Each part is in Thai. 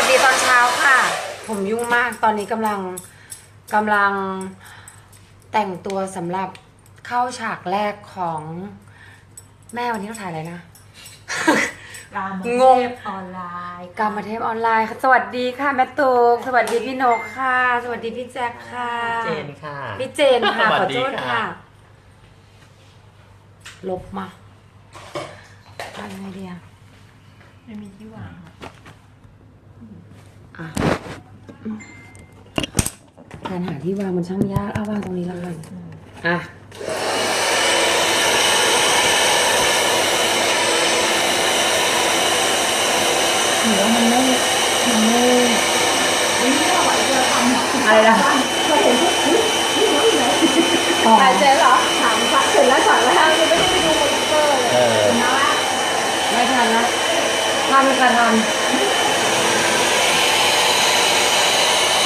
วัสดีตอนเช้าค่ะ ผมยุ่งมากตอนนี้กำลังกำลังแต่งตัวสำหรับเข้าฉากแรกของแม่วันนี้เราถ่ายอะไรนะ การงงออนไลน์การมาเทปออนไลน์ค่ะสวัสดีค่ะแม่ตุกสวัสดีพี่นกค่ะ สวัสดีพี่แจ็คค่ะเจนค่ะ พี่เจนค่ะสขวัอสดีโทษค่ะค่ะ ลบมาทำไงดีอะไม่มีที่วางค่ะอะ การหาที่วางมันช่างยากเอาวางตรงนี้แล้วกันอะหรือว่ามันไม่มันไม่อะไรนะเราเห็นทุกทีนี่น้องอยู่ไหนอ๋อถ่ายเสร็จเหรอถามค่ะเสร็จแล้วถามแล้วยังไม่ได้ไปดูมอนิเตอร์เลยเออนะว่าไม่ทันละทำค่ะท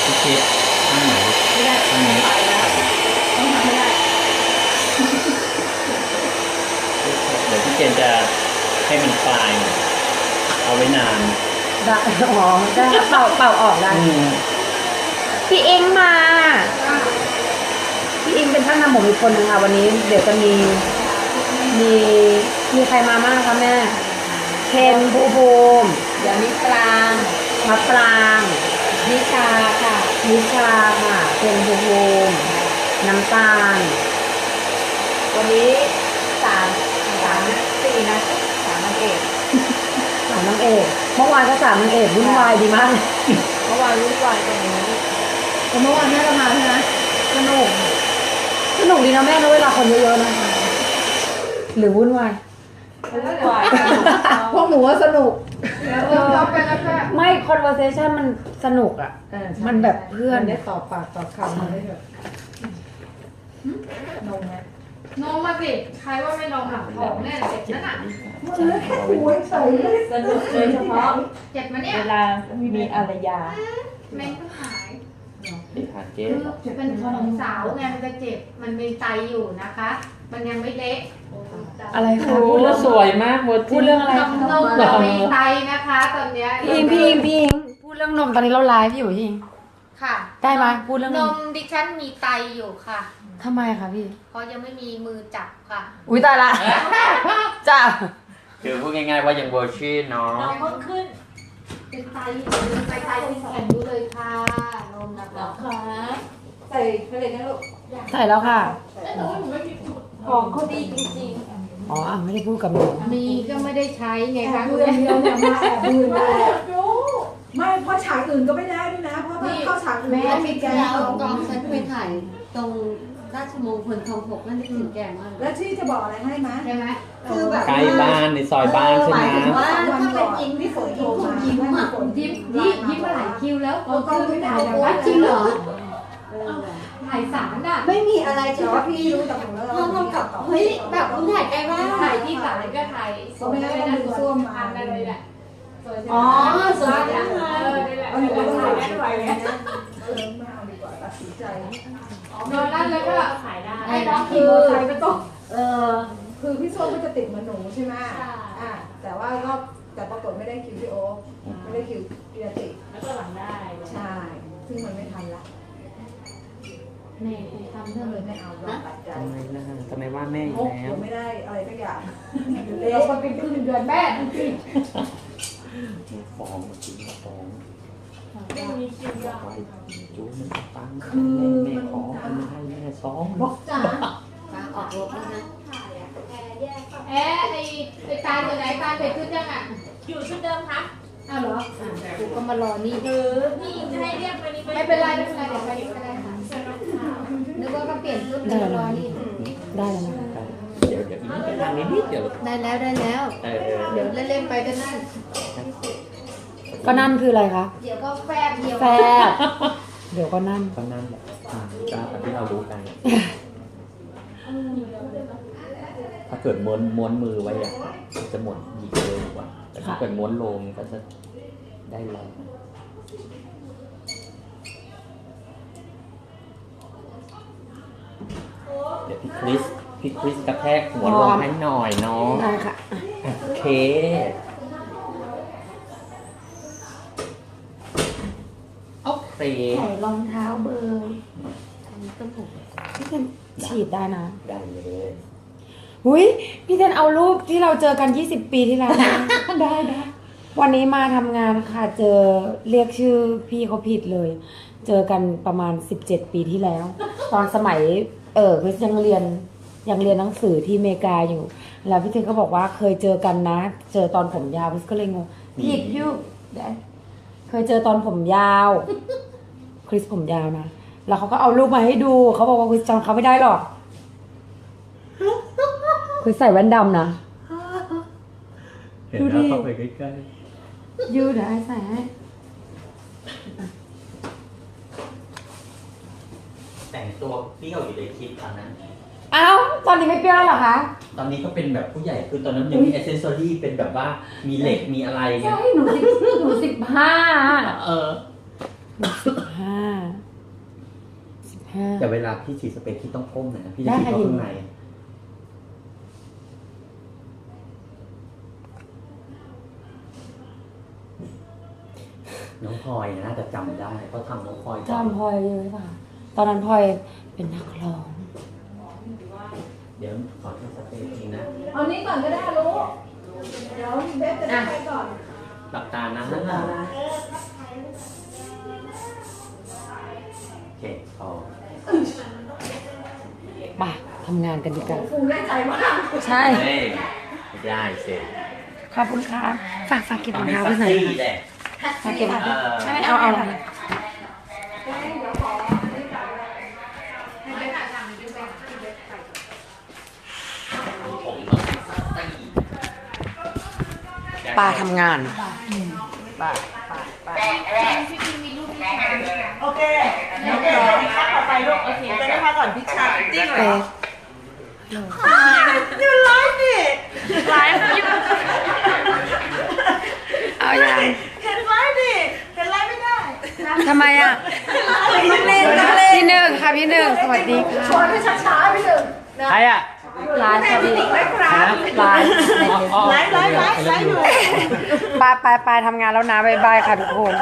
พี่คิดข้างไหนไม่ได้ข้าง นี้ต้องทำไม่ได้เดี๋ยวพี่เจนจะให้มันคลายหน่อยเอาไว้นานำได้อ๋อได้แล้วเป่าเป่าออกได้อืมพี่เองมา พี่เองเป็นช่างทำผมอีกคนนึงค่ะ วันนี้เดี๋ยวจะมี มีมีใครมาบ้างคะแม่เคนภูภูมิเดี๋ยวนี้กลางมะปราง นิชาค่ะนิชาค่ะเคนภูภูมิน้ำตาล วันนี้สามสามสี่นะสามนางเอกสามนางเอกเมื่อวานก็สามนางเอกวุ่นวายดีมากเมื่อวานรุ่นวายตรงนี้แต่เมื่อวานแม่ก็มาใช่ไหมสนุกสนุกดีนะแม่นะเวลาคนเยอะๆนะคะหรือวุ่นวาย รุ่นวายพวกหนูว่าสนุกแล้วก็ไปแล้วก็ไม่ conversation มันสนุกอะ มันแบบเพื่อนได้ตอบปากตอบคำมาได้แบบนมไหมนมมาสิ ใครว่าไม่นมอะของแน่เจ็บนั่นอะสนุกโดยเฉพาะเจ็บมาเนี่ย เวลามีอารยาแม่งก็หายพี่หาเจคือนเป็นของสาวไงมันจะเจ็บ มันมีไตอยู่นะคะ มันยังไม่เละอะไรคะโอ้พูดเรื่องสวยมากหมดพูดเรื่องอะไรนมนมเรามีไตนะคะตอนเนี้ยพี่อิงพี่อิงพี่อิงพูดเรื่องนมตอนนี้เราไลฟ์อยู่พี่อิงค่ะได้ไหมพูดเรื่องนนมมดิฉันมีไตอยู่ค่ะ ทำไมคะพี่ เพราะยังไม่มีมือจับค่ะ อุ้ยตายละจ้าคือพูดง่ายๆว่ายังเวอร์ชินเนาะน้องเพิ่งขึ้น เป็นไตอยู่ไตไตเป็นแข็งอยู่เลยค่ะนมนะคะค่ะใส่ไปเลยนะลูกใส่แล้วค่ะของเขาดีจริง อ๋ออะไม่ได้พูดกับหนูมีก็ไม่ได้ใช้ไงแอคะบคุดูณอย่างแม่เดียวเนี่ยมาแอบดูอย่างเดียวเนี่ยไม่เพราะฉากอื่นก็ไม่ได้ด้วยนะเพราะถ้าเข้าฉากอื่นแม่ต้องอาทิมีตย์แกที่งแล้วสองกองฉันไปถ่ายตรงราชมงคลคลองหกนั่นนึกถึงแกมากเลแล้ยวที่จะบอกอะไรให้ไหมใช่ไหมคือแบบใกล้บ้านในซอยบ้านใช่ไหมหายถึงว่าสองวันถ้าก่เป็นอนจริงพี่พี่ฝฝนนโทรคงมายิ้มให้อะฝนยิ้มยิ้มยิ้มมาหลายคิวแล้วเราก็ไม่ถ่ายจากว่าว่าจริงเหรอ ถ่ายสารอะไม่มีอะไรแต่ใช่ไหมว่าพี่พี่รู้แต่ของเราเราทำกับเฮ้ยแบบคุณถ่ายใกล้บ้านถ่ายที่สารก็ถ่ายส่งไปนั่นส่วนอันนั่นเลยแหละอ๋อสวยจัจังงเลเลยยนี่แหละเอาหนูก็ต้องถ่ายได้ไวเลยนะเออไม่เอาดีกว่าตัดสินใจนอนนั่นแล้วก็ขายได้ให้น้องขี่มอเตอร์ไซค์ไปต้องเออคือพี่ส้มก็จะติดเหมือนหนูใช่ไหมอ่าแต่ว่ารอบแต่ปรากฏไม่ได้คิวพี่โอ๊คไม่ได้คิวพี่อาติแล้วก็หลังได้ใช่ซึ่งมันไม่ทันละ แม่ทำเรื่องเลยไม่เอาเราตัดใจทำไมล่ะทำไมว่าแม่อีกโอ๊คแล้ว ไม่ได้อะไรสักอย่างเราคนเป็นครึ่งเดือนแม่ดูสิฟ้องจริงฟ้องไม่มีคิวยาวจูมันปังแม่แม่ขอมันให้แม่ซ้อมจ้าออกรถแล้วนะแอะไอ้ไอ้ตาอยู่ไหนตาเสร็จขึ้นยังอะอยู่ชุดเดิมครับอ้าวเหรอกูก็มารอนี่หรือพี่จะให้เรียกวันนี้ไม่เป็นไรไม่เป็นไรเดี๋ยวไปก็ได้ นึกว่าก็เปลี่ยนชุดเลยรอนี่ได้แล้วนะเดี๋ยวเดี๋ยวอีกนิดทางนี้นิดเดี๋ยวได้แล้วได้แล้ว เออเออเดี๋ยวเล่นๆไปก็นั่น ก็นั่นคืออะไรคะเดี๋ยวก็แฟบเดียวแฟบเดี๋ยวก็นั่น ก็นั่นแหละอ่าก็แบบที่เรารู้กันถ้าเกิดม้วนม้วนมือไว้อะจะหมดหยิกเลยกว่าแต่ถ้าเกิดม้วนลงก็จะได้แรง เดี๋ยวพี่คริสพี่คริสกระแทกหัวลงให้หน่อยเนาะได้ค่ะโอเครย์ใส่รองเท้าเบอร์อันนี้ก็ผมพี่เทนฉีดได้นะ ได้เลยหุยพี่เทนเอารูปที่เราเจอกัน 20 ปีที่แล้วนะได้ได้วันนี้มาทำงานค่ะ เจอเรียกชื่อพี่เขาผิดเลย เจอกันประมาณ 17 ปีที่แล้ว ตอนสมัย เออคริสยังเรียนยังเรียนหนังสือที่อเมริกาอยู่ แล้วพี่เทนก็บอกว่าเคยเจอกันนะ เจอตอนผมยาวคริสก็เลยงงผิดอยู่ได้เคยเจอตอนผมยาว คริสผมยาวนะ แล้วเขาก็เอารูปมาให้ดู เขาบอกว่าคริสจำเขาไม่ได้หรอกคริสใส่แว่นดำนะ เห็นดูดิแล้วเข้าไปใกล้ยูเดี๋ยวไอ้ใส่ให้ ๆแต่งตัวเปรี้ยวอยู่ในคลิปตอนนั้นอ้าวตอนนี้ไม่เปรี้ยวแล้วเหรอคะตอนนี้ก็เป็นแบบผู้ใหญ่คือตอนนั้นยังมีอ c เซสซอรี่เป็นแบบว่ามีเหล็กมีอะไรเงี้ใช่ยหนูสิบหนูสิบห้าเออหนูสิบห้าสิบห้า แต่เวลาพี่ฉีดสเปรย์พี่ต้องก้มหน่อยนะพี่จะได้ฉีดค่ะเข้ายิน ข้างในน้องพลอยนะจะจำได้เพราะทำน้องพลอยจำพลอยเลยป่ะ ตอนนั้นพลอยเป็นนักร้อง เดี๋ยวขอทำสเปรย์จริงนะเอานี้ก่อนก็ได้รู้เดี๋ยวเบสจะได้ไปก่อนหลับตานะตานะโอเคพอป่ะทำงานกันดีกว่าฟูได้ใจมากใช่ เฮ้ยไม่ได้เสร็จขอบคุณค่ะฝากฝากเก็บรองทำให้เท้าซัไว้กหน่อยซี่แหละ ฝากเก็บรองเอเท้าอไม่เอาเอาเอาผมต้องซักซี่ ปาทำงานโอเคเดี๋ยวเดี๋ยวพี่ชาต่อไปลูกโอเคจะได้พักก่อนพี่ชาจริงเหรเป๊อยืนไลฟ์ดิไลฟ์อยู่เอาอย่างเห็นไลฟ์ดิเห็นไลฟ์ไม่ได้ทำไมอะต้องเล่นต้องเล่นพี่หนึ่งค่ะพี่หนึ่งสวัสดีชค่ะวนให้ช้าๆไปหนึ่งใครอะ ไลฟ์สวัสดีไลฟ์ครับไลฟ์ไลฟ์ไลฟ์ไลฟ์ไลฟ์อยู่ไปไปไปทำงานแล้วนะบายบายค่ะทุกคน